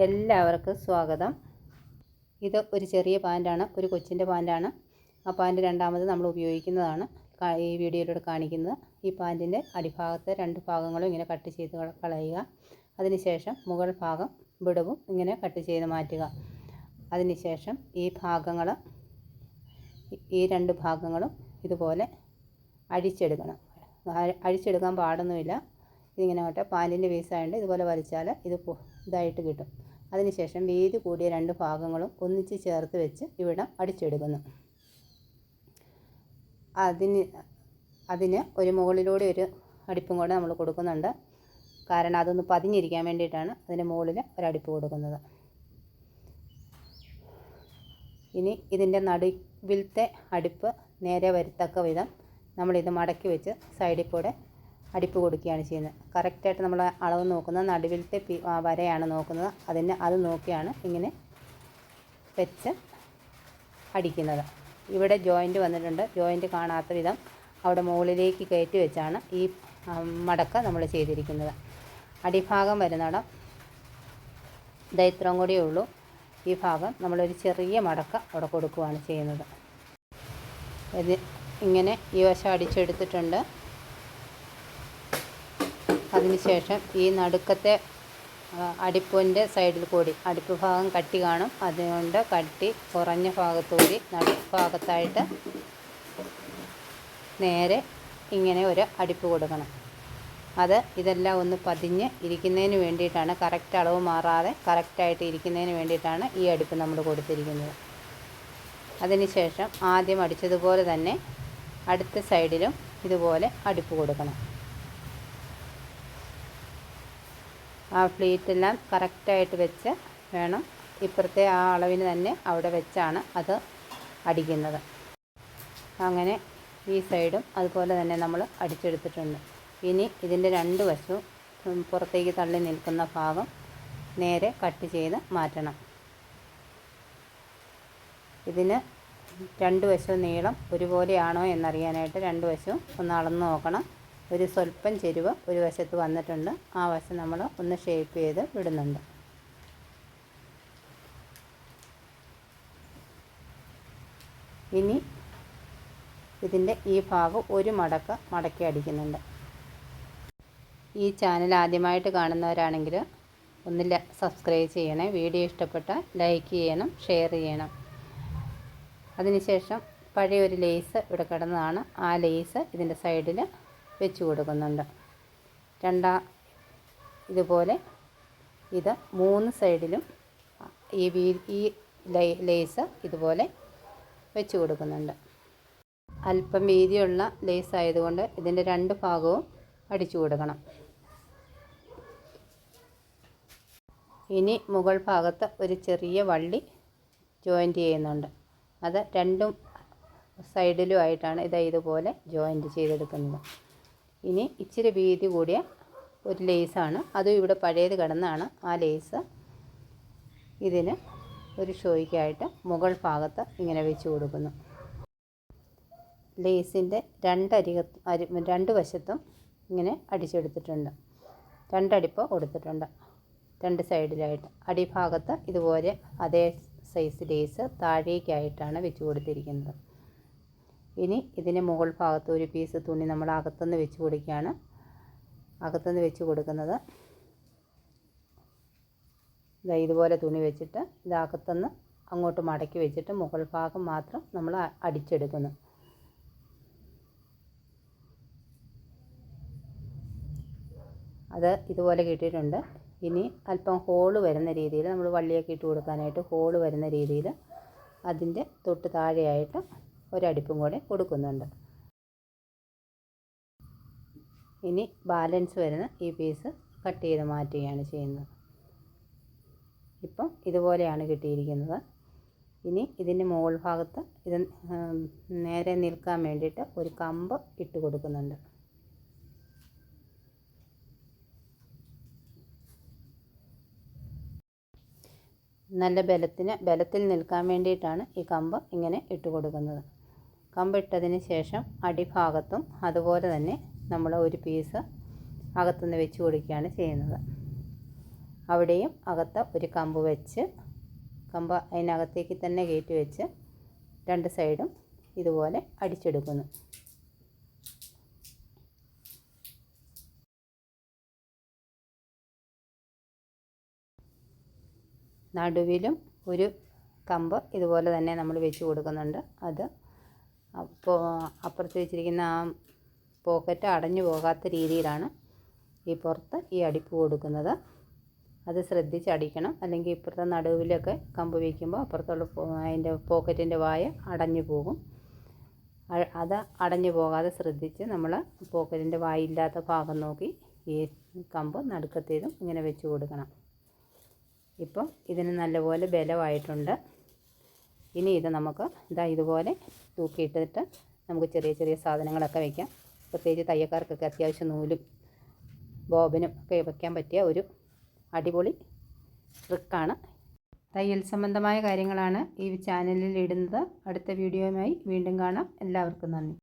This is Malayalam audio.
എല്ലാവർക്കും സ്വാഗതം. ഇത് ഒരു ചെറിയ പാന്റാണ് ഒരു കൊച്ചിന്റെ പാന്റാണ് ആ പാന്റ് രണ്ടാമത് നമ്മൾ ഉപയോഗിക്കുന്നതാണ്. ഈ വീഡിയോയിലൂടെ കാണിക്കുന്നത്. ഈ പാന്റിന്റെ അടിഭാഗത്തെ രണ്ട് ഭാഗങ്ങളും ഇങ്ങനെ കട്ട് ചെയ്ത് കള- കളയുക. അതിനുശേഷം മുകൾ ഭാഗം വിടവും ഇങ്ങനെ കട്ട് ചെയ്ത് മാറ്റുക. അതിനുശേഷം ഈ ഭാഗങ്ങൾ ഈ രണ്ട് ഭാഗങ്ങളും ഇതുപോലെ അഴിച്ചെടുക്കണം. അഴിച്ചെടുക്കാൻ പാടൊന്നുമില്ല. ഇതിങ്ങനെ അങ്ങോട്ട് പാലിന്റെ പീസായതുകൊണ്ട് ഇതുപോലെ വലിച്ചാൽ ഇത് ഇതായിട്ട് കിട്ടും. അതിനുശേഷം വീതി കൂടിയ രണ്ട് ഭാഗങ്ങളും ഒന്നിച്ച് ചേർത്ത് വെച്ച് ഇവിടം അടിച്ചെടുക്കുന്നു. അതിന് അതിന് ഒരു മുകളിലൂടെ ഒരു അടിപ്പും കൂടെ നമ്മൾ കൊടുക്കുന്നുണ്ട്. കാരണം അതൊന്ന് പതിഞ്ഞിരിക്കാൻ വേണ്ടിയിട്ടാണ് അതിന് മുകളിൽ ഒരടിപ്പ് കൊടുക്കുന്നത്. ഇനി ഇതിന്റെ നടുവിലത്തെ അടുപ്പ് നേരെ വരത്തക്ക വിധം നമ്മളിത് മടക്കി വെച്ച് സൈഡിൽ കൂടെ അടിപ്പ് കൊടുക്കുകയാണ് ചെയ്യുന്നത്. കറക്റ്റായിട്ട് നമ്മൾ അളവ് നോക്കുന്നത് നടുവിലത്തെ പി വരയാണ് നോക്കുന്നത്. അതിന് അത് നോക്കിയാണ് ഇങ്ങനെ വെച്ച് അടിക്കുന്നത്. ഇവിടെ ജോയിന്റ് വന്നിട്ടുണ്ട്. ജോയിന്റ് കാണാത്ത വിധം അവിടെ മുകളിലേക്ക് കയറ്റി വെച്ചാണ് ഈ മടക്ക നമ്മൾ ചെയ്തിരിക്കുന്നത്. അടിഭാഗം വരുന്നിടം ഇത്രയും കൂടിയേ ഉള്ളൂ. ഈ ഭാഗം നമ്മളൊരു ചെറിയ മടക്ക അവിടെ കൊടുക്കുകയാണ് ചെയ്യുന്നത്. ഇത് ഇങ്ങനെ ഈ വശം അടിച്ചെടുത്തിട്ടുണ്ട്. അതിനുശേഷം ഈ നടുക്കത്തെ അടിപ്പിന്റെ സൈഡിൽ കൂടി അടിപ്പ് ഭാഗം കട്ടി കാണും. അതുകൊണ്ട് കട്ടി കുറഞ്ഞ ഭാഗത്തുകൂടി നടുഭാഗത്തായിട്ട് നേരെ ഇങ്ങനെ ഒരു അടിപ്പ് കൊടുക്കണം. അത് ഇതെല്ലാം ഒന്ന് പതിഞ്ഞ് ഇരിക്കുന്നതിന് വേണ്ടിയിട്ടാണ്. കറക്റ്റ് അളവ് മാറാതെ കറക്റ്റായിട്ട് ഇരിക്കുന്നതിന് വേണ്ടിയിട്ടാണ് ഈ അടുപ്പ് നമ്മൾ കൊടുത്തിരിക്കുന്നത്. അതിനുശേഷം ആദ്യം അടിച്ചതുപോലെ തന്നെ അടുത്ത സൈഡിലും ഇതുപോലെ അടുപ്പ് കൊടുക്കണം. ആ ഫ്ലീറ്റെല്ലാം കറക്റ്റായിട്ട് വെച്ച് വേണം. ഇപ്പുറത്തെ ആ അളവിന് തന്നെ അവിടെ വെച്ചാണ് അത് അടിക്കുന്നത്. അങ്ങനെ ഈ സൈഡും അതുപോലെ തന്നെ നമ്മൾ അടിച്ചെടുത്തിട്ടുണ്ട്. ഇനി ഇതിന്റെ രണ്ട് വശവും പുറത്തേക്ക് തള്ളി നിൽക്കുന്ന ഭാഗം നേരെ കട്ട് ചെയ്ത് മാറ്റണം. ഇതിന് രണ്ട് വശവും നീളം ഒരുപോലെയാണോ എന്നറിയാനായിട്ട് രണ്ട് വശവും ഒന്ന് അളന്ന് നോക്കണം. ഒരു സ്വല്പം ചെരുവ് ഒരു വശത്ത് വന്നിട്ടുണ്ട്. ആ വശം നമ്മൾ ഒന്ന് ഷേപ്പ് ചെയ്ത് വിടുന്നുണ്ട്. ഇനി ഇതിന്റെ ഈ ഭാഗം ഒരു മടക്ക മടക്കി അടിക്കുന്നുണ്ട്. ഈ ചാനൽ ആദ്യമായിട്ട് കാണുന്നവരാണെങ്കിൽ ഒന്നില്ല സബ്സ്ക്രൈബ് ചെയ്യണേ. വീഡിയോ ഇഷ്ടപ്പെട്ടാൽ ലൈക്ക് ചെയ്യണം ഷെയർ ചെയ്യണം. അതിനുശേഷം പഴയൊരു ലേസ് ഇവിടെ കിടന്നതാണ്. ആ ലേസ് ഇതിന്റെ സൈഡിൽ വെച്ച് കൊടുക്കുന്നുണ്ട്. രണ്ടാ ഇതുപോലെ ഇത് മൂന്ന് സൈഡിലും ഈ വീ ഈ ലേസ് ഇതുപോലെ വെച്ച് കൊടുക്കുന്നുണ്ട്. അല്പം വീതിയുള്ള ലേസ് ആയതുകൊണ്ട് ഇതിന്റെ രണ്ട് ഭാഗവും അടിച്ചു കൊടുക്കണം. ഇനി മുകൾ ഭാഗത്ത് ഒരു ചെറിയ വള്ളി ജോയിന്റ് ചെയ്യുന്നുണ്ട്. അത് രണ്ടും സൈഡിലും ആയിട്ടാണ് ഇത് ഇതുപോലെ ജോയിന്റ് ചെയ്തെടുക്കുന്നത്. ഇനി ഇച്ചിരി വീതി കൂടിയ ഒരു ലേസാണ്. അതും ഇവിടെ പഴയത് കിടന്നാണ് ആ ലേസ്. ഇതിന് ഒരു ഷോയ്ക്കായിട്ട് മുകൾ ഭാഗത്ത് ഇങ്ങനെ വെച്ച് കൊടുക്കുന്നു. ലേസിന്റെ രണ്ടരിക അരി രണ്ട് വശത്തും ഇങ്ങനെ അടിച്ചെടുത്തിട്ടുണ്ട്. രണ്ടടിപ്പ് കൊടുത്തിട്ടുണ്ട്. രണ്ട് സൈഡിലായിട്ട്. അടിഭാഗത്ത് ഇതുപോലെ അതേ സൈസ് ലേസ് താഴേക്കായിട്ടാണ് വെച്ച് കൊടുത്തിരിക്കുന്നത്. ഇനി ഇതിന് മുകൾ ഭാഗത്ത് ഒരു പീസ് തുണി നമ്മൾ അകത്തുനിന്ന് വെച്ച് കൊടുക്കുകയാണ്. അകത്തുനിന്ന് വെച്ച് കൊടുക്കുന്നത്. ഇതാ ഇതുപോലെ തുണി വെച്ചിട്ട് ഇത് അകത്തുനിന്ന് അങ്ങോട്ട് മടക്കി വെച്ചിട്ട് മുകൾ ഭാഗം മാത്രം നമ്മൾ അടിച്ചെടുക്കുന്നു. അത് ഇതുപോലെ കിട്ടിയിട്ടുണ്ട്. ഇനി അല്പം ഹോൾ വരുന്ന രീതിയിൽ നമ്മൾ വള്ളിയൊക്കെ ഇട്ട് കൊടുക്കാനായിട്ട് ഹോൾ വരുന്ന രീതിയിൽ അതിന്റെ തൊട്ട് താഴെയായിട്ട് ഒരടിപ്പും കൂടെ കൊടുക്കുന്നുണ്ട്. ഇനി ബാലൻസ് വരുന്ന ഈ പീസ് കട്ട് ചെയ്ത് മാറ്റുകയാണ് ചെയ്യുന്നത്. ഇപ്പം ഇതുപോലെയാണ് കിട്ടിയിരിക്കുന്നത്. ഇനി ഇതിന്റെ മുകൾ ഭാഗത്ത് ഇത് നേരെ നിൽക്കാൻ വേണ്ടിയിട്ട് ഒരു കമ്പ് ഇട്ട് കൊടുക്കുന്നുണ്ട്. നല്ല ബലത്തിന് ബലത്തിൽ നിൽക്കാൻ വേണ്ടിയിട്ടാണ് ഈ കമ്പ് ഇങ്ങനെ ഇട്ട് കൊടുക്കുന്നത്. കമ്പ് ഇട്ടതിന് ശേഷം അടിഭാഗത്തും അതുപോലെ തന്നെ നമ്മൾ ഒരു പീസ് അകത്തുനിന്ന് വെച്ച് കൊടുക്കുകയാണ് ചെയ്യുന്നത്. അവിടെയും അകത്ത് ഒരു കമ്പ് വെച്ച് കമ്പ് അതിനകത്തേക്ക് തന്നെ കയറ്റി വെച്ച് രണ്ട് സൈഡും ഇതുപോലെ അടിച്ചെടുക്കുന്നു. നടുവിലും ഒരു കമ്പ് ഇതുപോലെ തന്നെ നമ്മൾ വെച്ച് കൊടുക്കുന്നുണ്ട്. അത് അപ്പോൾ അപ്പുറത്ത് വെച്ചിരിക്കുന്ന ആ പോക്കറ്റ് അടഞ്ഞു പോകാത്ത രീതിയിലാണ് ഈ പുറത്ത് ഈ അടിപ്പ് കൊടുക്കുന്നത്. അത് ശ്രദ്ധിച്ച് അടിക്കണം. അല്ലെങ്കിൽ ഇപ്പുറത്തെ നടുവിലൊക്കെ കമ്പ് വയ്ക്കുമ്പോൾ അപ്പുറത്തുള്ള അതിന്റെ പോക്കറ്റിന്റെ വായ അടഞ്ഞു പോകും. അത് അടഞ്ഞു പോകാതെ ശ്രദ്ധിച്ച് നമ്മൾ പോക്കറ്റിന്റെ വായില്ലാത്ത ഭാഗം നോക്കി ഈ കമ്പ് നടുക്കത്തേതും ഇങ്ങനെ വെച്ച് കൊടുക്കണം. ഇപ്പം ഇതിന് നല്ലപോലെ ബലമായിട്ടുണ്ട്. ഇനി ഇത് നമുക്ക് ഇതാ ഇതുപോലെ തൂക്കിയിട്ടിട്ട് നമുക്ക് ചെറിയ ചെറിയ സാധനങ്ങളൊക്കെ വയ്ക്കാം പ്രത്യേകിച്ച് തയ്യക്കാർക്കൊക്കെ അത്യാവശ്യം നൂലും ബോബനും ഒക്കെ വയ്ക്കാൻ പറ്റിയ ഒരു അടിപൊളി ട്രിക്കാണ്. തയ്യൽ സംബന്ധമായ കാര്യങ്ങളാണ് ഈ ചാനലിൽ ഇടുന്നത്. അടുത്ത വീഡിയോയുമായി വീണ്ടും കാണാം. എല്ലാവർക്കും നന്ദി.